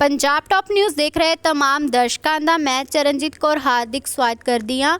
Punjab top news ਦੇਖ ਰਹੇ तमाम ਦਰਸ਼ਕਾਂ ਦਾ ਮੈਂ ਚਰਨਜੀਤ ਕੌਰ ਹਾਰਦਿਕ ਸਵਾਗਤ ਕਰਦੀ ਹਾਂ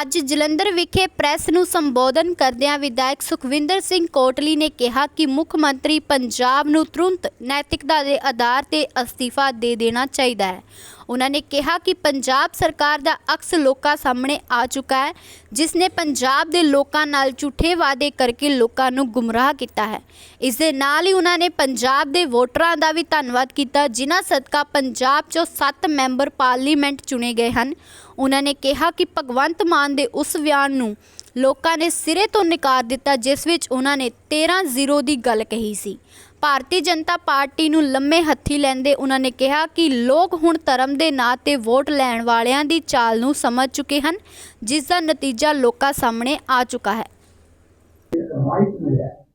ਅੱਜ ਜਲੰਧਰ ਵਿਖੇ ਪ੍ਰੈਸ ਨੂੰ ਸੰਬੋਧਨ ਕਰਦਿਆਂ ਵਿਧਾਇਕ ਸੁਖਵਿੰਦਰ ਸਿੰਘ ਕੋਟਲੀ ਨੇ ਕਿਹਾ ਕਿ ਮੁੱਖ ਮੰਤਰੀ ਪੰਜਾਬ ਨੂੰ ਤੁਰੰਤ ਨੈਤਿਕਤਾ ਦੇ ਆਧਾਰ ਤੇ ਅਸਤੀਫਾ ਦੇ ਦੇਣਾ ਚਾਹੀਦਾ ਹੈ ਉਹਨਾਂ ਨੇ ਕਿਹਾ ਕਿ ਪੰਜਾਬ ਸਰਕਾਰ ਦਾ ਅਕਸ ਲੋਕਾਂ ਸਾਹਮਣੇ ਆ ਚੁੱਕਾ ਹੈ, ਜਿਸ ਨੇ ਪੰਜਾਬ ਦੇ ਲੋਕਾਂ ਨਾਲ ਝੂਠੇ ਵਾਅਦੇ ਕਰਕੇ ਲੋਕਾਂ ਨੂੰ ਗੁੰਮਰਾਹ ਕੀਤਾ ਹੈ। ਇਸ ਦੇ ਨਾਲ ਹੀ ਉਹਨਾਂ ਨੇ ਪੰਜਾਬ ਦੇ ਵੋਟਰਾਂ ਦਾ ਵੀ ਧੰਨਵਾਦ ਕੀਤਾ, ਜਿਨ੍ਹਾਂ ਸਦਕਾ ਪੰਜਾਬ 'ਚੋਂ 7 ਮੈਂਬਰ ਪਾਰਲੀਮੈਂਟ ਚੁਣੇ ਗਏ ਹਨ। ਉਹਨਾਂ ਨੇ ਕਿਹਾ ਕਿ ਭਗਵੰਤ ਮਾਨ ਦੇ ਉਸ ਬਿਆਨ ਨੂੰ ਲੋਕਾਂ ਨੇ ਸਿਰੇ ਤੋਂ ਨਕਾਰ ਦਿੱਤਾ, ਜਿਸ ਵਿੱਚ ਉਹਨਾਂ ਨੇ 13-0 ਦੀ ਗੱਲ ਕਹੀ ਸੀ। ਭਾਰਤੀ ਜਨਤਾ ਪਾਰਟੀ ਨੂੰ ਲੰਮੇ ਹੱਥੀ ਲੈਂਦੇ ਉਹਨਾਂ ਨੇ ਕਿਹਾ ਕਿ ਲੋਕ ਹੁਣ ਧਰਮ ਦੇ ਨਾਂ ਤੇ ਵੋਟ ਲੈਣ ਵਾਲਿਆਂ ਦੀ ਚਾਲ ਨੂੰ ਸਮਝ ਚੁੱਕੇ ਹਨ, ਜਿਸ ਦਾ ਨਤੀਜਾ ਲੋਕਾਂ ਸਾਹਮਣੇ ਆ ਚੁੱਕਾ ਹੈ ਰਾਈਟ ਮਿਲਿਆ ਹੈ।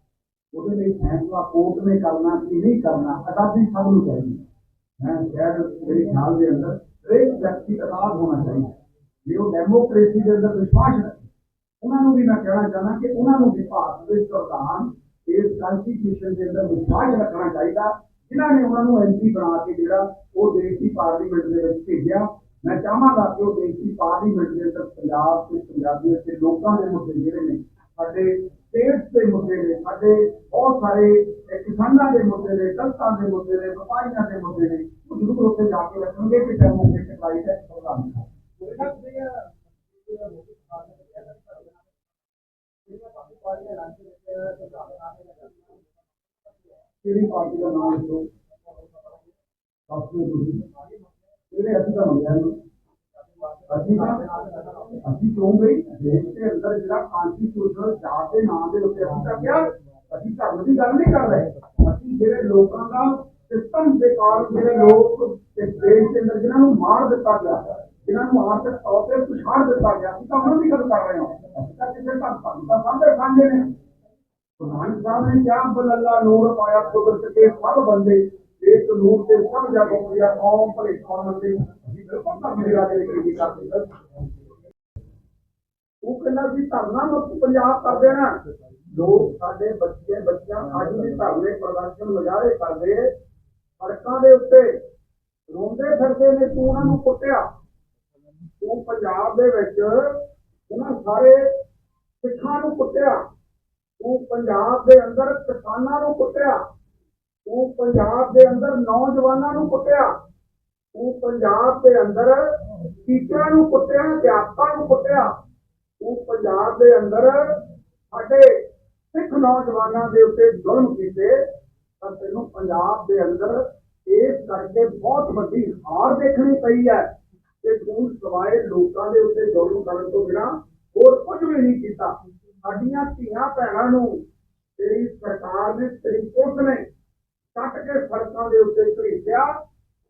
ਉਹਦੇ ਲਈ ਫੈਸਲਾ ਕੋਰਟ ਨੇ ਕਰਨਾ ਕਿ ਨਹੀਂ ਕਰਨਾ ਆਜ਼ਾਦੀ ਸਭ ਨੂੰ ਚਾਹੀਦੀ ਹੈ। ਮੈਂ ਸ਼ਾਇਦ ਮੇਰੇ ਖਿਆਲ ਦੇ ਅੰਦਰ ਹਰੇਕ ਵਿਅਕਤੀ ਆਜ਼ਾਦ ਹੋਣਾ ਚਾਹੀਦਾ ਹੈ। ਜੇ ਉਹ ਡੈਮੋਕ੍ਰੇਸੀ ਦੇ ਅੰਦਰ ਵਿਸ਼ਵਾਸ ਰੱਖੇ, ਉਹਨਾਂ ਨੂੰ ਵੀ ਮੈਂ ਕਹਿਣਾ ਚਾਹਨਾ ਕਿ ਉਹਨਾਂ ਨੂੰ ਵੀ ਭਾਰਤ ਦੇ ਸੰਵਿਧਾਨ ਇਸ ਕਨਸਟੀਟਿਊਸ਼ਨ ਦੇ ਅੰਦਰ ਵਿਸ਼ਵਾਸ ਰੱਖਣਾ ਚਾਹੀਦਾ, ਜਿਨ੍ਹਾਂ ਨੇ ਉਹਨਾਂ ਨੂੰ ਐਮਪੀ ਬਣਾ ਕੇ ਜਿਹੜਾ ਉਹ ਦੇਸ਼ ਦੀ ਪਾਰਲੀਮੈਂਟ ਦੇ ਵਿੱਚ ਭੇਜਿਆ, ਮੈਂ ਚਾਹਾਂਗਾ ਕਿ ਉਹ ਦੇਸ਼ ਦੀ ਪਾਰਲੀਮੈਂਟ ਦੇ ਅੰਦਰ ਪੰਜਾਬ ਤੇ ਪੰਜਾਬੀਆਂ ਤੇ ਲੋਕਾਂ ਦੇ ਮੁੱਦੇ ਜਿਹੜੇ ਨੇ, ਸਾਡੇ ਸਟੇਟਸ ਦੇ ਮੁੱਦੇ ਨੇ, ਸਾਡੇ ਬਹੁਤ ਸਾਰੇ ਕਿਸਾਨਾਂ ਦੇ ਮੁੱਦੇ ਨੇ, ਦਲਤਾਂ ਦੇ ਮੁੱਦੇ ਨੇ, ਵਪਾਰੀਆਂ ਦੇ ਮੁੱਦੇ ਨੇ, ਉਹ ਜ਼ਰੂਰ ਉੱਥੇ ਜਾ ਕੇ ਰੱਖਣਗੇ ਕਿ ਡੈਮੋਕ੍ਰੇਟਿਕ ਰਾਈਟ ਹੈ ਪ੍ਰਧਾਨ ਕਿਹੜੀ ਪਾਰਟੀ ਦਾ ਨਾਮ ਦੱਸੋ? ਆਪਣੀ ਤੁਸੀਂ। ਕਿਹੜੇ ਅਸੀਂ ਤਾਂ ਮੰਗਿਆ ਨਹੀਂ ਅਸੀਂ ਅਸੀਂ ਕਿਉਂ ਗਈ ਦੇਸ਼ ਦੇ ਅੰਦਰ ਜਿਹੜਾ ਕਾਂਸਟੀਟਿਊਸ਼ਨਲ ਜਾਤ ਦੇ ਨਾਂ ਦੇ ਉੱਤੇ ਅਸੀਂ ਤਾਂ ਕਿਹਾ, ਅਸੀਂ ਧਰਮ ਦੀ ਗੱਲ ਨਹੀਂ ਕਰ ਰਹੇ। ਅਸੀਂ ਜਿਹੜੇ ਲੋਕਾਂ ਦਾ ਸਿਸਟਮ ਦੇ ਕਾਰਨ ਜਿਹੜੇ ਲੋਕ ਇਸ ਦੇਸ਼ ਦੇ ਅੰਦਰ ਜਿਨ੍ਹਾਂ ਨੂੰ ਮਾਰ ਦਿੱਤਾ ਗਿਆ, ਜਿਨ੍ਹਾਂ ਨੂੰ ਆਰਥਿਕ ਤੌਰ ਤੇ ਪਿਛਾੜ ਦਿੱਤਾ ਗਿਆ, ਅਸੀਂ ਤਾਂ ਉਹਨਾਂ ਦੀ ਗੱਲ ਕਰ ਰਹੇ ਹਾਂ। ਅਸੀਂ ਤਾਂ ਕਿਸੇ ਧਰਮ ਦਾ ਸਾਹਮਣੇ ਸਾਂਝੇ ਨੇ। ਪ੍ਰਧਾਨ ਸਾਹਿਬ ਨੇ ਕਿਹਾ ਬਲੱਲਾ ਨੂਰ ਪਾਇਆ ਕੁਦਰਤ ਕੇ ਸਭ ਬੰਦੇ ਇੱਕ ਨੂਰ ਤੇ ਸਭ ਜਗ ਹੋਇਆ ਕੌਮ ਭਲੇ ਕੌਮ ਬੰਦੇ ਬਿਲਕੁਲ, ਤਾਂ ਮੇਰੇ ਰਾਜੇ ਦੀ ਕਰੀ ਕਰਦੇ ਸਰ ਉਹ ਕਹਿੰਦਾ ਸੀ, ਧਰਨਾ ਮੁਕਤ ਪੰਜਾਬ ਕਰ ਦੇਣਾ। ਲੋਕ ਸਾਡੇ ਬੱਚੇ, ਬੱਚਿਆਂ ਅੱਜ ਵੀ ਧਰਨੇ ਪ੍ਰਦਰਸ਼ਨ ਮੁਜ਼ਾਹਰੇ ਕਰਦੇ ਸੜਕਾਂ ਦੇ ਉੱਤੇ ਰੋਂਦੇ ਫਿਰਦੇ ਨੇ, ਤੂੰ ਉਹਨਾਂ ਨੂੰ ਕੁੱਟਿਆ। ਤੂੰ ਪੰਜਾਬ ਦੇ ਵਿੱਚ ਉਹਨਾਂ ਸਾਰੇ ਸਿੱਖਾਂ ਨੂੰ ਕੁੱਟਿਆ। ਉਹ ਪੰਜਾਬ ਦੇ ਅੰਦਰ ਕਿਸਾਨਾਂ ਨੂੰ ਕੁੱਟਿਆ। ਉਹ ਪੰਜਾਬ ਦੇ ਅੰਦਰ ਨੌਜਵਾਨਾਂ ਨੂੰ ਕੁੱਟਿਆ। ਉਹ ਪੰਜਾਬ ਦੇ ਅੰਦਰ ਟੀਚਰਾਂ ਨੂੰ ਕੁੱਟਿਆ, ਅਧਿਆਪਕਾਂ ਨੂੰ ਕੁੱਟਿਆ। ਤੂੰ ਪੰਜਾਬ ਦੇ ਅੰਦਰ ਸਾਡੇ ਸਿੱਖ ਨੌਜਵਾਨਾਂ ਦੇ ਉੱਤੇ ਜ਼ੁਲਮ ਕੀਤੇ। ਤਾਂ ਤੈਨੂੰ ਪੰਜਾਬ ਦੇ ਅੰਦਰ ਇਸ ਕਰਕੇ ਬਹੁਤ ਵੱਡੀ ਹਾਰ ਦੇਖਣੀ ਪਈ ਹੈ ਕਿ ਤੂੰ ਸਵਾਏ ਲੋਕਾਂ ਦੇ ਉੱਤੇ ਜ਼ੁਲਮ ਕਰਨ ਤੋਂ ਬਿਨਾਂ ਹੋਰ ਕੁਝ ਵੀ ਨਹੀਂ ਕੀਤਾ। ਸਾਡੀਆਂ ਧੀਆਂ ਭੈਣਾਂ ਨੂੰ ਤੇਰੀ ਸਰਕਾਰ ਨੇ, ਤੇਰੀ ਪੁਲਿਸ ਨੇ ਕੱਟ ਕੇ ਸੜਕਾਂ ਦੇ ਉੱਤੇ ਭੇਜਿਆ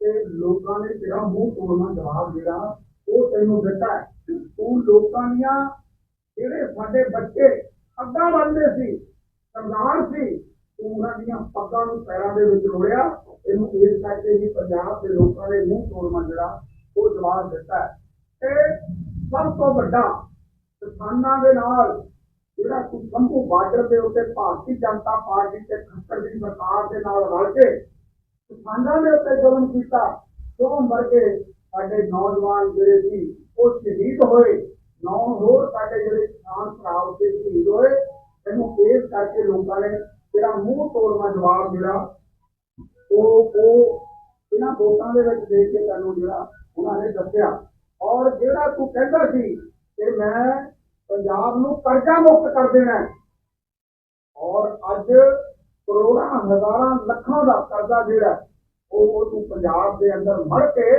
ਤੇ ਲੋਕਾਂ ਨੇ ਤੇਰਾ ਮੂੰਹ ਤੋੜਨਾ ਜਵਾਬ ਜਿਹੜਾ ਉਹ ਤੈਨੂੰ ਦਿੱਤਾ ਤੂੰ ਲੋਕਾਂ ਦੀਆਂ, ਜਿਹੜੇ ਸਾਡੇ ਬੱਚੇ ਅੱਗਾ ਵੱਧਦੇ ਸੀ, ਸਰਦਾਰ ਸੀ ਉਹਨਾਂ ਦੀਆਂ ਪੱਗਾਂ ਨੂੰ ਪੈਰਾਂ ਦੇ ਵਿੱਚ ਰੋੜਿਆ ਇਹਨੂੰ ਇਸ ਕਰਕੇ ਵੀ ਪੰਜਾਬ ਦੇ ਲੋਕਾਂ ਨੇ ਮੂੰਹ ਤੋੜਨਾ ਜਿਹੜਾ, ਉਹ ਜਵਾਬ ਦਿੱਤਾ ਤੇ ਸਭ ਤੋਂ ਵੱਡਾ ਕਿਸਾਨਾਂ ਦੇ ਨਾਲ ਜਿਹੜਾ ਸੰਭੂ ਬਾਰਡਰ ਦੇ ਉੱਤੇ ਭਾਰਤੀ ਜਨਤਾ ਪਾਰਟੀ ਤੇ ਖੱਟਰ ਦੀ ਸਰਕਾਰ ਦੇ ਨਾਲ ਰਲ ਕੇ ਕਿਸਾਨਾਂ ਦੇ ਉੱਤੇ ਜ਼ੁਲਮ ਕੀਤਾ ਤੋਂ ਮਰ ਕੇ ਸਾਡੇ ਨੌਜਵਾਨ ਜਿਹੜੇ ਸੀ, ਉਹ ਸ਼ਹੀਦ ਹੋਏ। ਨੌ ਹੋਰ ਸਾਡੇ ਜਿਹੜੇ ਕਿਸਾਨ ਭਰਾ ਉੱਤੇ ਸ਼ਹੀਦ ਹੋਏ। ਇਹਨੂੰ ਇਸ ਕਰਕੇ ਲੋਕਾਂ ਨੇ ਜਿਹੜਾ ਮੂੰਹ ਤੋੜਵਾ ਜਵਾਬ ਜਿਹੜਾ ਉਹ ਉਹ ਇਹਨਾਂ ਵੋਟਾਂ ਦੇ ਵਿੱਚ ਦੇ ਕੇ ਤੁਹਾਨੂੰ ਜਿਹੜਾ ਉਹਨਾਂ ਨੇ ਦੱਸਿਆ। ਔਰ ਜਿਹੜਾ ਤੂੰ ਕਹਿੰਦਾ ਸੀ ਕਿ ਮੈਂ ਪੰਜਾਬ ਨੂੰ ਕਰਜ਼ਾ ਮੁਕਤ ਕਰ ਦੇਣਾ ਹੈ। ਔਰ ਅੱਜ ਕਰੋੜਾਂ, ਹਜ਼ਾਰਾਂ, ਲੱਖਾਂ ਦਾ ਕਰਜ਼ਾ ਜਿਹੜਾ ਉਹ ਤੂੰ ਪੰਜਾਬ ਦੇ ਅੰਦਰ ਮੜ ਕੇ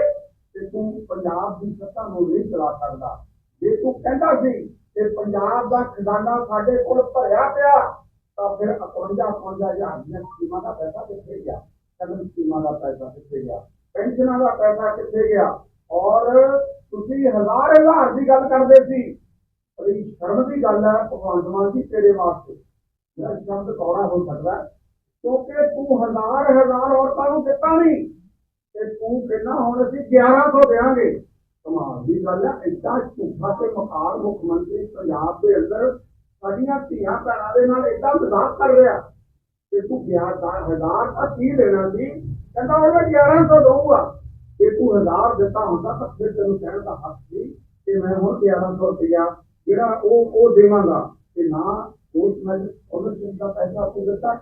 ਤੇ ਤੂੰ ਪੰਜਾਬ ਦੀ ਸੱਤਾ ਨੂੰ ਨਹੀਂ ਚਲਾ ਸਕਦਾ। ਜੇ ਤੂੰ ਕਹਿੰਦਾ ਸੀ ਕਿ ਪੰਜਾਬ ਦਾ ਖਜ਼ਾਨਾ ਸਾਡੇ ਕੋਲ ਭਰਿਆ ਪਿਆ, ਤਾਂ ਫਿਰ 51 51 ਹਜ਼ਾਰ ਦੀਆਂ ਸਕੀਮਾਂ ਦਾ ਪੈਸਾ ਕਿੱਥੇ ਗਿਆ? ਕਦਮ ਸਕੀਮਾਂ ਦਾ ਪੈਸਾ ਕਿੱਥੇ ਗਿਆ? ਪੈਨਸ਼ਨਾਂ ਦਾ ਪੈਸਾ ਕਿੱਥੇ ਗਿਆ? ਔਰ ਤੁਸੀਂ ਹਜ਼ਾਰ ਹਜ਼ਾਰ ਦੀ ਗੱਲ ਕਰਦੇ ਸੀ ਬੜੀ ਸ਼ਰਮ ਦੀ ਗੱਲ ਹੈ, ਭਗਵੰਤ ਮਾਨ ਜੀ, ਤੇਰੇ ਵਾਸਤੇ। ਮੇਰਾ ਸ਼ਬਦ ਕੌੜਾ ਹੋ ਸਕਦਾ। ਕਿਉਂਕਿ ਤੂੰ ਹਜ਼ਾਰ ਹਜ਼ਾਰ ਔਰਤਾਂ ਨੂੰ ਦਿੱਤਾ ਨਹੀਂ। ਤੇ ਤੂੰ ਕਹਿੰਦਾ, ਹੁਣ ਅਸੀਂ 1100 ਦੇਵਾਂਗੇ ਕਮਾਲ ਦੀ ਗੱਲ ਹੈ, ਏਦਾਂ ਝੂਠਾ ਤੇ ਮਕਾਰ ਮੁੱਖ ਮੰਤਰੀ ਪੰਜਾਬ ਦੇ ਅੰਦਰ ਸਾਡੀਆਂ ਧੀਆਂ ਭੈਣਾਂ ਦੇ ਨਾਲ ਏਦਾਂ ਮਜ਼ਾਕ ਕਰ ਰਿਹਾ। ਤੇ ਤੂੰ 11000 ਤਾਂ ਕੀ ਦੇਣਾ ਸੀ? ਕਹਿੰਦਾ ਉਹ ਮੈਂ 1100 ਦਊਗਾ। ਜੇ ਤੂੰ 1000 ਦਿੱਤਾ ਹੁੰਦਾ ਤਾਂ ਫਿਰ ਤੈਨੂੰ ਕਹਿਣ ਦਾ ਹੱਕ ਸੀ ਕਿ ਮੈਂ ਹੁਣ 1100 ਰੁਪਇਆ ਜਿਹੜਾ ਉਹ ਉਹ ਦੇਵਾਂਗਾ। ਤੇ ਨਾ ਉਸ ਮੈਂ ਉਹਨੂੰ ਜਿੰਦਾ ਪੈਸਾ ਤੂੰ ਦਿੱਤਾ।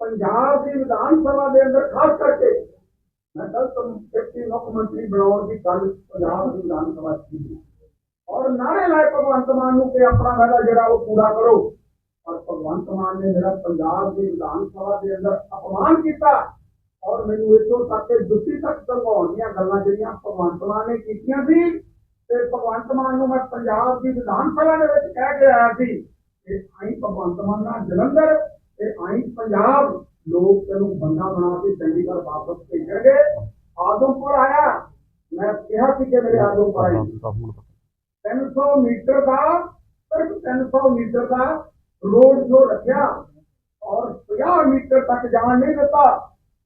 ਪੰਜਾਬ ਦੀ ਵਿਧਾਨ ਸਭਾ ਦੇ ਅੰਦਰ ਖਾਸ ਕਰਕੇ ਮੈਂ ਕੱਲ ਤੋਂ ਡਿਪਟੀ ਮੁੱਖ ਮੰਤਰੀ ਬਣਾਉਣ ਦੀ ਗੱਲ ਪੰਜਾਬ ਦੀ ਵਿਧਾਨ ਸਭਾ ਕੀਤੀ। ਔਰ ਨਾਰੇ ਲਾਏ ਭਗਵੰਤ ਮਾਨ ਨੂੰ ਕਿ ਆਪਣਾ ਵਾਅਦਾ ਜਿਹੜਾ ਉਹ ਪੂਰਾ ਕਰੋ। ਔਰ ਭਗਵੰਤ ਮਾਨ ਨੇ ਮੇਰਾ ਪੰਜਾਬ ਦੀ ਵਿਧਾਨ ਸਭਾ ਦੇ ਅੰਦਰ ਅਪਮਾਨ ਕੀਤਾ ਔਰ ਮੈਨੂੰ ਇਥੋਂ ਤੱਕ ਕਿ ਜੁੱਤੀ ਤੱਕ ਧਰਵਾਉਣ ਦੀਆਂ ਗੱਲਾਂ ਜਿਹੜੀਆਂ ਭਗਵੰਤ ਮਾਨ ਨੇ ਕੀਤੀਆਂ ਸੀ ਤੇ ਭਗਵੰਤ ਮਾਨ ਨੂੰ ਮੈਂ ਪੰਜਾਬ ਦੀ ਵਿਧਾਨ ਸਭਾ ਦੇ ਵਿੱਚ ਕਹਿ ਕੇ ਆਇਆ ਸੀ ਕਿ ਆਈ ਭਗਵੰਤ ਮਾਨ ਨਾਲ ਜਲੰਧਰ, ਤੇ ਆਈ ਪੰਜਾਬ। ਲੋਕ ਤੈਨੂੰ ਬੰਦਾ ਬਣਾ ਕੇ ਚੰਡੀਗੜ੍ਹ ਵਾਪਸ ਭੇਜਣਗੇ। ਆਦਮਪੁਰ ਆਇਆ। ਮੈਂ ਕਿਹਾ ਸੀ ਕਿ ਮੇਰੇ ਆਦਮਪੁਰ ਆਏ 300 ਮੀਟਰ ਦਾ, ਸਿਰਫ 300 ਮੀਟਰ ਦਾ ਰੋਡ ਸ਼ੋ ਰੱਖਿਆ ਔਰ 50 ਮੀਟਰ ਤੱਕ ਜਾਣ ਨਹੀਂ ਦਿੱਤਾ।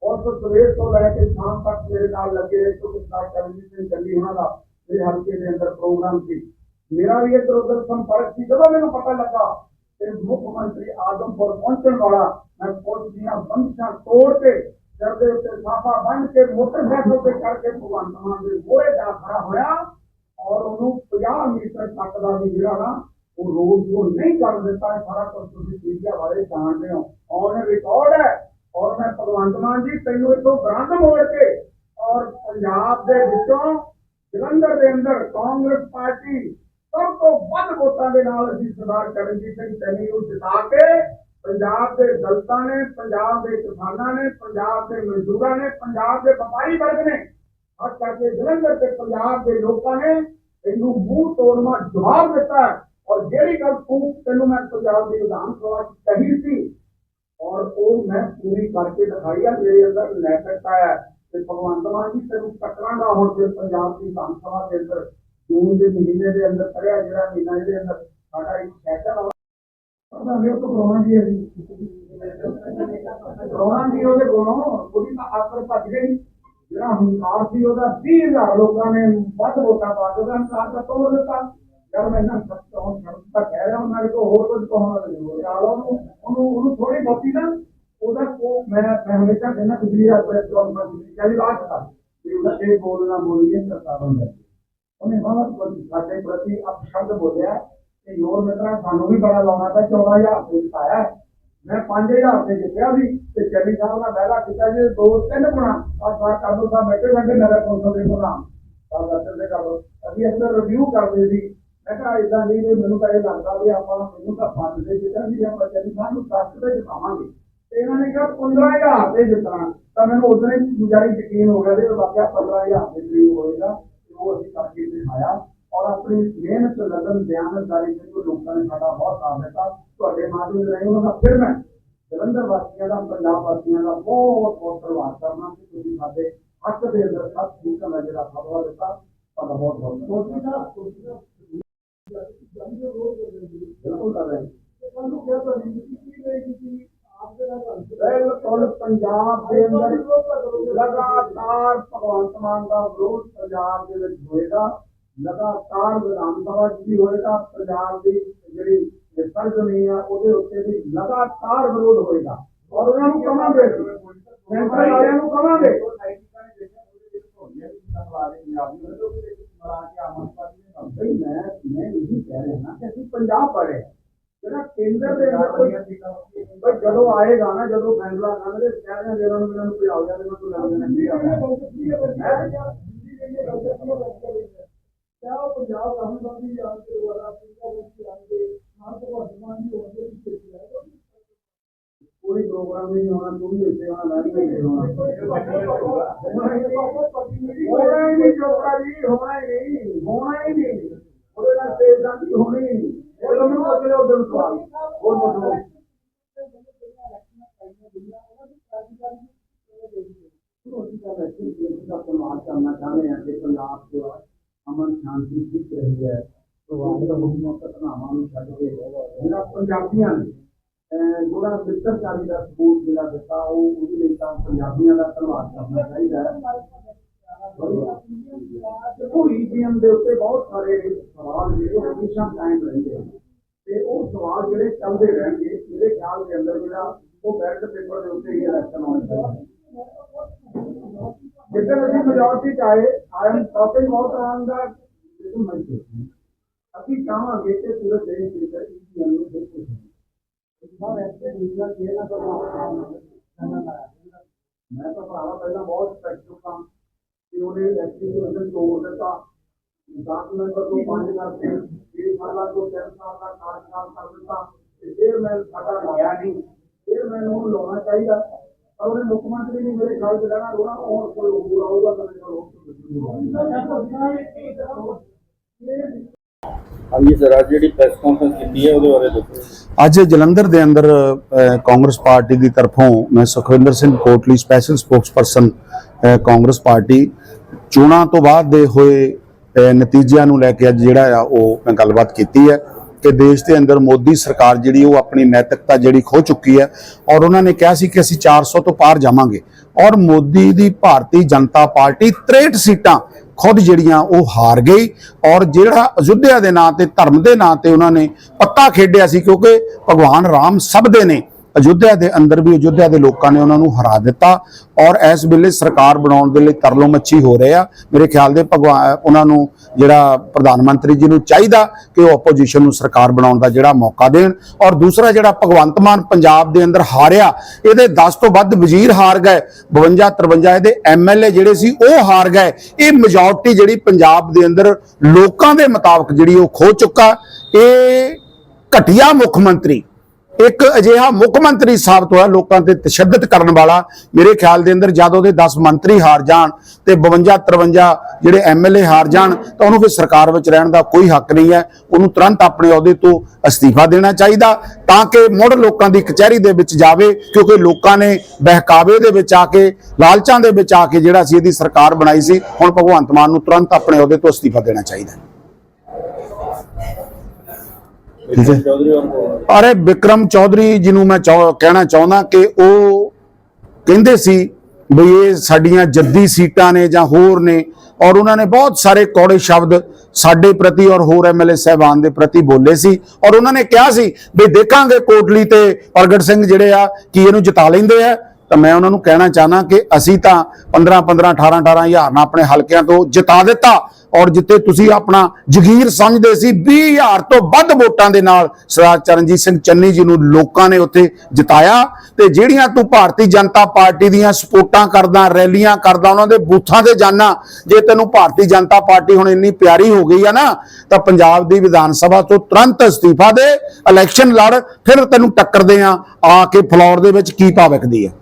ਔਰ ਸਵੇਰ ਤੋਂ ਲੈ ਕੇ ਸ਼ਾਮ ਤੱਕ ਮੇਰੇ ਨਾਲ ਲੱਗੇ ਰਹੇ, ਕਿਉਂਕਿ ਸਰਦਾਰ ਕਰਮਜੀਤ ਸਿੰਘ ਚੱਲੀ ਉਹਨਾਂ ਦਾ। ਮੇਰੇ ਹਲਕੇ ਦੇ ਅੰਦਰ ਪ੍ਰੋਗਰਾਮ ਸੀ। ਮੇਰਾ ਵੀ ਇੱਧਰ ਉੱਧਰ ਸੰਪਰਕ ਸੀ। ਜਦੋਂ ਮੈਨੂੰ ਪਤਾ ਲੱਗਾ ਕਿ ਮੁੱਖ ਮੰਤਰੀ ਆਦਮਪੁਰ ਪਹੁੰਚਣ ਵਾਲਾ, ਮੈਂ ਪੁਲਿਸ ਦੀਆਂ ਬੰਦਸ਼ਾਂ ਤੋੜ ਕੇ ਸਿਰ ਦੇ ਉੱਤੇ ਸਾਫਾ ਬੰਨ ਕੇ ਮੋਟਰਸਾਈਕਲ ਤੇ ਕਰਕੇ ਭਗਵੰਤ ਮਾਨ ਦੇ ਮੋਹਰੇ ਜਾ ਖੜਾ ਹੋਇਆ ਔਰ ਉਹਨੂੰ 50 ਮੀਟਰ ਤੱਕ ਦਾ ਵੀ ਜਿਹੜਾ ਨਾ, ਉਹ ਰੋਡ ਜੋ ਨਹੀਂ ਕਰ ਦਿੱਤਾ। ਸਾਰਾ ਕੁਝ ਤੁਸੀਂ ਮੀਡੀਆ ਬਾਰੇ ਜਾਣਦੇ ਹੋ। ਔਨ ਰਿਕਾਰਡ ਹੈ। ਔਰ ਮੈਂ ਭਗਵੰਤ ਮਾਨ ਜੀ, ਤੈਨੂੰ ਇਥੋਂ ਬਰਾਂਦ ਮੋੜ ਕੇ ਔਰ ਪੰਜਾਬ ਦੇ ਵਿੱਚੋਂ ਜਲੰਧਰ ਦੇ ਅੰਦਰ ਕਾਂਗਰਸ ਪਾਰਟੀ ਸਭ ਤੋਂ ਵੱਧ ਵੋਟਾਂ ਦੇ ਨਾਲ ਅਸੀਂ ਸਰਦਾਰ ਕਰਨਜੀਤ ਸਿੰਘ ਚੰਨੀ ਨੂੰ ਜਿਤਾ ਕੇ ਪੰਜਾਬ ਦੇ ਦਲਤਾਂ ਨੇ, ਪੰਜਾਬ ਦੇ ਕਿਸਾਨਾਂ ਨੇ, ਪੰਜਾਬ ਦੇ ਮਜ਼ਦੂਰਾਂ ਨੇ, ਪੰਜਾਬ ਦੇ ਵਪਾਰੀ ਵਰਗ ਨੇ, ਖਾਸ ਕਰਕੇ ਜਲੰਧਰ ਤੇ ਪੰਜਾਬ ਦੇ ਲੋਕਾਂ ਨੇ ਇਹਨੂੰ ਮੂੰਹ ਤੋੜਨਾ ਜਵਾਬ ਦਿੱਤਾ ਹੈ। ਔਰ ਜਿਹੜੀ ਗੱਲ ਤੂੰ, ਤੈਨੂੰ ਮੈਂ ਪੰਜਾਬ ਦੀ ਵਿਧਾਨ ਸਭਾ 'ਚ ਕਹੀ ਸੀ, ਔਰ ਉਹ ਮੈਂ ਪੂਰੀ ਕਰਕੇ ਦਿਖਾਈ ਆ, ਮੇਰੇ ਅੰਦਰ ਨੈਤਿਕਤਾ ਹੈ ਤੇ ਭਗਵੰਤ ਮਾਨ ਜੀ ਤੈਨੂੰ ਟੱਕਰਾਂਗਾ ਹੁਣ ਫਿਰ ਪੰਜਾਬ ਦੀ ਵਿਧਾਨ ਸਭਾ ਦੇ ਅੰਦਰ, ਜੂਨ ਦੇ ਮਹੀਨੇ ਦੇ ਅੰਦਰ ਕਰਿਆ ਜਿਹੜਾ ਮਹੀਨਾ ਇਹਦੇ ਅੰਦਰ ਸਾਡਾ ਇੱਕ ਸੈਸ਼ਨ ਆ। ਪਤਾ ਨਹੀਂ ਤੋਂ ਕਰੋਨਾ ਅਸੀਂ। ਕਰੋਨਾ ਉਹਦੇ ਕੋਲੋਂ, ਉਹਦੀ ਤਾਂ ਆਖਰ ਭੱਜ ਗਈ। ਜਿਹੜਾ ਹੰਕਾਰ ਸੀ ਉਹਦਾ 20000 ਲੋਕਾਂ ਨੇ ਵੱਧ ਵੋਟਾਂ ਪਾ ਕੇ ਉਹਦਾ ਹੰਕਾਰ ਤਾਂ ਤੋੜ ਦਿੱਤਾ। ਯਾਰ ਮੈਂ ਨਾ ਸੱਚ ਹੁਣ ਤਾਂ ਕਹਿ ਰਿਹਾ, ਉਹਨਾਂ ਕੋਲ ਹੋਰ ਕੁਝ ਕਹਣਾ ਨਹੀਂ। ਹੋ ਰਿਹਾ ਉਹਨੂੰ ਉਹਨੂੰ ਥੋੜੀ ਬਹੁਤੀ ਨਾ ਉਹਦਾ ਕੋ ਮੈਂ ਮੈਂ ਹਮੇਸ਼ਾ ਕਹਿੰਦਾ ਪਿਛਲੀ ਵਾਰ ਪ੍ਰੈਸ ਕਾਨਫਰੰਸ ਵਿੱਚ ਕਹਿੰਦੀ ਬਾਤ ਕਰ ਕਿ ਉਹਦਾ ਇਹ ਬੋਲਣਾ ਬੋਲੀਏ ਸਰਕਾਰਾਂ ਦਾ ਉਹਨੇ ਬਹੁਤ ਕੁਝ ਸਾਡੇ ਪ੍ਰਤੀ ਅਪਸ਼ਬਦ ਬੋਲਿਆ ਕਿ ਯੋਰ ਮਿੱਤਰਾ ਸਾਨੂੰ ਵੀ ਬੜਾ ਲਾਉਣਾ ਤਾਂ 14000 ਦੇ ਦਿੱਤਾ ਮੈਂ 5000 ਤੇ ਜਿੱਤਿਆ ਸੀ ਤੇ ਚੰਨੀ ਸਾਹਿਬ ਨਾਲ ਬਹਿਲਾ ਕੀਤਾ ਜੀ, ਦੋ, ਤਿੰਨ ਗੁਣਾ। ਆ ਸਾਰ ਕਾਬੂ ਸਾਹਿਬ ਬੈਠੇ ਬੈਠੇ ਨਗਰ ਕੌਂਸਲ ਦੇ ਪ੍ਰਧਾਨ ਤਾਂ ਦੱਸਣ ਦੇ ਕਰ ਅਸੀਂ ਅਕਸਰ ਰਿਵਿਊ ਕਰਦੇ ਸੀ। ਮੈਂ ਕਿਹਾ ਇਦਾਂ ਨਹੀਂ, ਮੈਨੂੰ ਤਾਂ ਇਹ ਲੱਗਦਾ ਵੀ ਆਪਾਂ ਮੈਨੂੰ ਤਾਂ ਫੰਡ ਦੇ ਜਿੱਤਾਂ ਵੀ ਆਪਾਂ ਚੰਨੀ ਸਾਹਿਬ ਨੂੰ ਟਰੱਸਟ ਤੇ ਜਿਤਾਵਾਂਗੇ ਤੇ ਇਹਨਾਂ ਨੇ ਕਿਹਾ 15000 ਤੇ ਜਿੱਤਣਾ ਤਾਂ ਮੈਨੂੰ ਉਦੋਂ ਹੀ ਗੁਜ਼ਾਰੀ ਯਕੀਨ ਹੋ ਗਿਆ ਵੀ ਵਾਕਿਆ 15000 ਦੇ ਕਰੀਬ ਹੋਏਗਾ ਤੇ ਉਹ ਅਸੀਂ ਕਰਕੇ ਦਿਖਾਇਆ ਔਰ ਆਪਣੀ ਮਿਹਨਤ ਲਗਨ ਬਿਆਨਤਦਾਰੀ ਜਿਹਨੂੰ ਲੋਕਾਂ ਨੇ ਸਾਡਾ ਬਹੁਤ ਸਾਥ ਦਿੱਤਾ ਤੁਹਾਡੇ ਮਾਧਿਅਮ ਰਾਹੀਂ ਉਹਨਾਂ ਦਾ ਫਿਰ ਮੈਂ ਜਲੰਧਰ ਵਾਸੀਆਂ ਦਾ ਪੰਜਾਬ ਵਾਸੀਆਂ ਦਾ ਬਹੁਤ ਬਹੁਤ ਧੰਨਵਾਦ ਕਰਨਾ ਕਿ ਤੁਸੀਂ ਸਾਡੇ ਹੱਕ ਦੇ ਅੰਦਰ ਸਭ ਚੀਜ਼ਾਂ ਦਾ ਜਿਹੜਾ ਫਤਵਾ ਦਿੱਤਾ ਤੁਹਾਡਾ ਬਹੁਤ ਬਹੁਤ ਸੋਚੀ ਦਾ ਬਿਲਕੁਲ ਕਰ ਰਹੇ ਸਾਨੂੰ ਕਿਹਾ ਤਾਂ ਨਹੀਂ ਕਿ ਨਹੀਂ ਬਿਲਕੁਲ ਪੰਜਾਬ ਦੇ ਅੰਦਰ ਲਗਾਤਾਰ ਭਗਵੰਤ ਮਾਨ ਦਾ ਵਿਰੋਧ ਪੰਜਾਬ ਦੇ ਵਿੱਚ ਹੋਏਗਾ ਲਗਾਤਾਰ ਵਿਧਾਨ ਸਭਾ ਵੀ ਹੋਏਗਾ ਪੰਜਾਬ ਦੀ ਜਿਹੜੀ ਸਰਜ਼ਮੀਨ ਆ ਉਹਦੇ ਉੱਤੇ ਵੀ ਲਗਾਤਾਰ ਵਿਰੋਧ ਹੋਏਗਾ। ਔਰ ਉਹਨਾਂ ਨੂੰ ਕਵਾਂਗੇ ਸੈਂਟਰ ਵਾਲਿਆਂ ਨੂੰ ਕਵਾਂਗੇ। ਮੈਂ ਮੈਂ ਇਹ ਕਹਿ ਰਿਹਾ ਨਾ ਕਿ ਅਸੀਂ ਪੰਜਾਬ ਪੜ੍ਹੇ ਕੇਂਦਰ ਦੇ ਅੰਦਰ ਕੋਈ ਬਈ ਜਦੋਂ ਆਏਗਾ ਨਾ ਜਦੋਂ ਫੈਸਲਾ ਕਰਨਗੇ ਕਹਿ ਰਹੇ ਇਹਨਾਂ ਨੂੰ ਇਹਨਾਂ ਨੂੰ ਕੋਈ ਆ ਗਿਆ ਇਹਨਾਂ ਨੂੰ ਲੱਗ ਜਾਣਾ ਨਹੀਂ ਆ ਕਿਆ ਉਹ ਪੰਜਾਬ ਰਾਹੁਲ ਗਾਂਧੀ ਯਾਦ ਕਰੋ ਵਾਲਾ ਪੰਜਾਬ ਵਿੱਚ ਆਉਂਦੇ ਨਾਲ ਤੋਂ ਵਰਤਮਾਨ ਦੀ ਹੋਂਦੇ ਵਿੱਚ ਕੋਈ ਪ੍ਰੋਗਰਾਮ ਨਹੀਂ ਹੋਣਾ ਤੂੰ ਵੀ ਇੱਥੇ ਆਉਣਾ ਮੈਂ ਵੀ ਇੱਥੇ ਆਉਣਾ ਹੋਣਾ ਹੀ ਨਹੀਂ ਚੋਪੜਾ ਜੀ ਹੋਣਾ ਹੀ ਨਹੀਂ ਹੋਣਾ ਹੀ ਨਹੀਂ ਪੰਜਾਬੀਆਂ ਨੇ ਅਹ ਜਿਹੜਾ ਮਿੱਤਰਕਾਰੀ ਦਾ ਸਬੂਤ ਜਿਹੜਾ ਦਿੱਤਾ ਉਹ ਉਹਦੇ ਲਈ ਤਾਂ ਪੰਜਾਬੀਆਂ ਦਾ ਧੰਨਵਾਦ ਕਰਨਾ ਚਾਹੀਦਾ ਹੈ ਕੋਈ ਜੀਐਮ ਦੇ ਉੱਤੇ ਬਹੁਤ ਸਾਰੇ ਸਵਾਲ ਜਿਹੜੇ ਹਮੇਸ਼ਾ ਕਾਇਮ ਰਹਿੰਦੇ ਹਨ ਤੇ ਉਹ ਸਵਾਲ ਜਿਹੜੇ ਚੱਲਦੇ ਰਹਿਣਗੇ ਮੇਰੇ ਖਿਆਲ ਦੇ ਅੰਦਰ ਜਿਹੜਾ ਉਹ ਬੈਲਟ ਪੇਪਰ ਦੇ ਉੱਤੇ ਹੀ ਇਲੈਕਸ਼ਨ ਹੋਣੇ ਚਾਹੀਦੇ ਜਿੱਦਣ ਅਸੀਂ ਮੈਜੋਰਟੀ ਚ ਆਏ ਆਈ ਐਮ ਟਾਕਿੰਗ ਅਬਾਊਟ ਆਨ ਦਾ ਅਸੀਂ ਚਾਹਾਂਗੇ ਕਿ ਪੂਰੇ ਦੇਸ਼ ਦੇ ਵਿੱਚ ਈਵੀਐਮ ਨੂੰ ਬਿਲਕੁਲ ਸਭ ਐਸੇ ਦੂਸਰਾ ਕੀ ਨਾ ਮੈਂ ਤਾਂ ਭਰਾਵਾ ਪਹਿਲਾਂ ਬਹੁਤ ਸਪੈਕਟਰ ਕੰਮ ਕਿ ਉਹਨੇ ਇਲੈਕਟ੍ਰਿਕ ਨੂੰ ਅੰਦਰ ਤੋੜ ਦਿੱਤਾ 10 ਨੰਬਰ ਤੋਂ 5 ਕਰਕੇ 6 ਸਾਲਾਂ ਤੋਂ 3 ਸਾਲ ਦਾ ਕਾਰਜਕਾਲ ਕਰ ਦਿੱਤਾ ਤੇ ਫਿਰ ਮੈਂ ਸਾਡਾ ਲਾਇਆ ਨਹੀਂ ਫਿਰ ਮੈਨੂੰ ਉਹਨੂੰ ਲਾਉਣਾ ਚਾਹੀਦਾ ਪਰ ਉਹਨੇ ਮੁੱਖ ਮੰਤਰੀ ਨੇ ਮੇਰੇ ਖਿਆਲ ਚ ਰਹਿਣਾ ਰੋਣਾ ਹੁਣ ਕੋਈ ਹੋਰ ਆਊਗਾ ਤਾਂ ਮੇਰੇ ਕੋਲ ਹਾਂਜੀ ਸਰ, ਅੱਜ ਜਿਹੜੀ ਪ੍ਰੈਸ ਕਾਨਫਰੰਸ ਕੀਤੀ ਹੈ, ਉਹਦੇ ਬਾਰੇ ਦੱਸੋ। ਅੱਜ ਜਲੰਧਰ ਦੇ ਅੰਦਰ ਕਾਂਗਰਸ ਪਾਰਟੀ ਦੀ ਤਰਫੋਂ ਮੈਂ Sukhwinder Singh Kotli special spokesperson Congress party ਚੋਣਾਂ ਤੋਂ ਬਾਅਦ ਦੇ ਹੋਏ ਨਤੀਜਿਆਂ ਨੂੰ ਲੈ ਕੇ ਅੱਜ ਜਿਹੜਾ ਆ ਉਹ ਮੈਂ ਗੱਲਬਾਤ ਕੀਤੀ ਹੈ। ਕਿ ਦੇਸ਼ ਦੇ ਅੰਦਰ ਮੋਦੀ ਸਰਕਾਰ ਜਿਹੜੀ ਉਹ ਆਪਣੀ ਨੈਤਿਕਤਾ ਜਿਹੜੀ ਖੋ ਚੁੱਕੀ ਹੈ ਔਰ ਉਹਨਾਂ ਨੇ ਕਿਹਾ ਸੀ ਕਿ ਅਸੀਂ 400 ਤੋਂ ਪਾਰ ਜਾਵਾਂਗੇ ਔਰ ਮੋਦੀ ਦੀ ਭਾਰਤੀ ਜਨਤਾ ਪਾਰਟੀ 63 ਸੀਟਾਂ ਖੁਦ ਜਿਹੜੀਆਂ ਉਹ ਹਾਰ ਗਈ ਔਰ ਜਿਹੜਾ ਅਯੁੱਧਿਆ ਦੇ ਨਾਂ ਤੇ ਧਰਮ ਦੇ ਨਾਂ ਤੇ ਉਹਨਾਂ ਨੇ ਪੱਤਾ ਖੇਡਿਆ ਸੀ ਕਿਉਂਕਿ ਭਗਵਾਨ ਰਾਮ ਸਭ ਦੇ ਨੇ ਅਯੁੱਧਿਆ ਦੇ ਅੰਦਰ ਵੀ ਅਯੁੱਧਿਆ ਦੇ ਲੋਕਾਂ ਨੇ ਉਹਨਾਂ ਨੂੰ ਹਰਾ ਦਿੱਤਾ ਔਰ ਇਸ ਵੇਲੇ ਸਰਕਾਰ ਬਣਾਉਣ ਦੇ ਲਈ ਤਰਲੋ ਮੱਛੀ ਹੋ ਰਹੇ ਆ। ਮੇਰੇ ਖਿਆਲ ਦੇ ਭਗਵਾਨ ਉਹਨਾਂ ਨੂੰ ਜਿਹੜਾ ਪ੍ਰਧਾਨ ਮੰਤਰੀ ਜੀ ਨੂੰ ਚਾਹੀਦਾ ਕਿ ਉਹ ਆਪੋਜੀਸ਼ਨ ਨੂੰ ਸਰਕਾਰ ਬਣਾਉਣ ਦਾ ਜਿਹੜਾ ਮੌਕਾ ਦੇਣ ਔਰ ਦੂਸਰਾ ਜਿਹੜਾ ਭਗਵੰਤ ਮਾਨ ਪੰਜਾਬ ਦੇ ਅੰਦਰ ਹਾਰਿਆ, ਇਹਦੇ 10 ਤੋਂ ਵੱਧ ਵਜ਼ੀਰ ਹਾਰ ਗਏ 52 53 ਇਹਦੇ ਐਮਐਲਏ ਜਿਹੜੇ ਸੀ ਉਹ ਹਾਰ ਗਏ। ਇਹ ਮੈਜੋਰਟੀ ਜਿਹੜੀ ਪੰਜਾਬ ਦੇ ਅੰਦਰ ਲੋਕਾਂ ਦੇ ਮੁਤਾਬਕ ਜਿਹੜੀ ਉਹ ਖੋ ਚੁੱਕਾ। ਇਹ ਘਟੀਆ ਮੁੱਖ ਮੰਤਰੀ ਇੱਕ ਅਜਿਹਾ ਮੁੱਖ ਮੰਤਰੀ ਸਾਬਤ ਹੋਇਆ ਲੋਕਾਂ ਤੇ ਤਸ਼ੱਦਦ ਕਰਨ ਵਾਲਾ। ਮੇਰੇ ਖਿਆਲ ਦੇ ਅੰਦਰ ਜਦ ਉਹਦੇ 10 ਮੰਤਰੀ ਹਾਰ ਜਾਣ ਤੇ 52 53 ਜਿਹੜੇ ਐਮਐਲਏ ਹਾਰ ਜਾਣ, ਤਾਂ ਉਹਨੂੰ ਫਿਰ ਸਰਕਾਰ ਵਿੱਚ ਰਹਿਣ ਦਾ ਕੋਈ ਹੱਕ ਨਹੀਂ ਹੈ। ਉਹਨੂੰ ਤੁਰੰਤ ਆਪਣੇ ਅਹੁਦੇ ਤੋਂ ਅਸਤੀਫਾ ਦੇਣਾ ਚਾਹੀਦਾ, ਤਾਂ ਕਿ ਮੁੜ ਲੋਕਾਂ ਦੀ ਕਚਹਿਰੀ ਦੇ ਵਿੱਚ ਜਾਵੇ, ਕਿਉਂਕਿ ਲੋਕਾਂ ਨੇ ਬਹਿਕਾਵੇ ਦੇ ਵਿੱਚ ਆ ਕੇ, ਲਾਲਚਾਂ ਦੇ ਵਿੱਚ ਆ ਕੇ ਜਿਹੜਾ ਸੀ, ਇਹਦੀ ਸਰਕਾਰ ਬਣਾਈ ਸੀ, ਹੁਣ ਭਗਵੰਤ ਮਾਨ ਨੂੰ ਤੁਰੰਤ ਆਪਣੇ ਅਹੁਦੇ ਤੋਂ ਅਸਤੀਫਾ ਦੇਣਾ ਚਾਹੀਦਾ ਠੀਕ ਹੈ। ਅਰੇ ਵਿਕਰਮ ਚੌਧਰੀ ਜਿਹਨੂੰ ਮੈਂ ਕਹਿਣਾ ਚਾਹੁੰਦਾ ਕਿ ਉਹ ਕਹਿੰਦੇ ਸੀ ਵੀ ਇਹ ਸਾਡੀਆਂ ਜੱਦੀ ਸੀਟਾਂ ਨੇ ਜਾਂ ਹੋਰ ਨੇ ਔਰ ਉਹਨਾਂ ਨੇ ਬਹੁਤ ਸਾਰੇ ਕੌੜੇ ਸ਼ਬਦ ਸਾਡੇ ਪ੍ਰਤੀ ਔਰ ਹੋਰ ਐਮਐਲਏ ਸਹਿਬਾਨ ਦੇ ਪ੍ਰਤੀ ਬੋਲੇ ਸੀ ਔਰ ਉਹਨਾਂ ਨੇ ਕਿਹਾ ਸੀ ਵੀ ਦੇਖਾਂਗੇ ਕੋਟਲੀ ਤੇ ਪ੍ਰਗਟ ਸਿੰਘ ਜਿਹੜੇ ਆ ਕੀ ਇਹਨੂੰ ਜਿਤਾ ਲੈਂਦੇ ਆ ਤਾਂ ਮੈਂ ਉਹਨਾਂ ਨੂੰ ਕਹਿਣਾ ਚਾਹਨਾ ਕਿ ਅਸੀਂ ਤਾਂ 15 15 18 18 ਹਜ਼ਾਰ ਨਾਲ ਆਪਣੇ ਹਲਕਿਆਂ ਤੋਂ ਜਿਤਾ ਦਿੱਤਾ ਔਰ ਜਿੱਤੇ ਤੁਸੀਂ ਆਪਣਾ ਜਗੀਰ ਸਮਝਦੇ ਸੀ 20000 ਤੋਂ ਵੱਧ ਵੋਟਾਂ ਦੇ ਨਾਲ ਸਰਦਾਰ ਚਰਨਜੀਤ ਸਿੰਘ ਚੰਨੀ ਜੀ ਨੂੰ ਲੋਕਾਂ ਨੇ ਉੱਥੇ ਜਿਤਾਇਆ ਤੇ ਜਿਹੜੀਆਂ ਤੂੰ ਭਾਰਤੀ ਜਨਤਾ ਪਾਰਟੀ ਦੀਆਂ ਸਪੋਰਟਾਂ ਕਰਦਾ, ਰੈਲੀਆਂ ਕਰਦਾ, ਉਹਨਾਂ ਦੇ ਬੂਥਾਂ ਤੇ ਜਾਣਾ ਜੇ ਤੈਨੂੰ ਭਾਰਤੀ ਜਨਤਾ ਪਾਰਟੀ ਹੁਣ ਇੰਨੀ ਪਿਆਰੀ ਹੋ ਗਈ ਆ ਨਾ, ਤਾਂ ਪੰਜਾਬ ਦੀ ਵਿਧਾਨ ਸਭਾ ਤੋਂ ਤੁਰੰਤ ਅਸਤੀਫਾ ਦੇ, ਇਲੈਕਸ਼ਨ ਲੜ, ਫਿਰ ਤੈਨੂੰ ਟੱਕਰਦੇ ਆ ਆ ਕੇ ਫਲੋਰ ਦੇ ਵਿੱਚ ਕੀ ਭਾਵਕਦੀ ਹੈ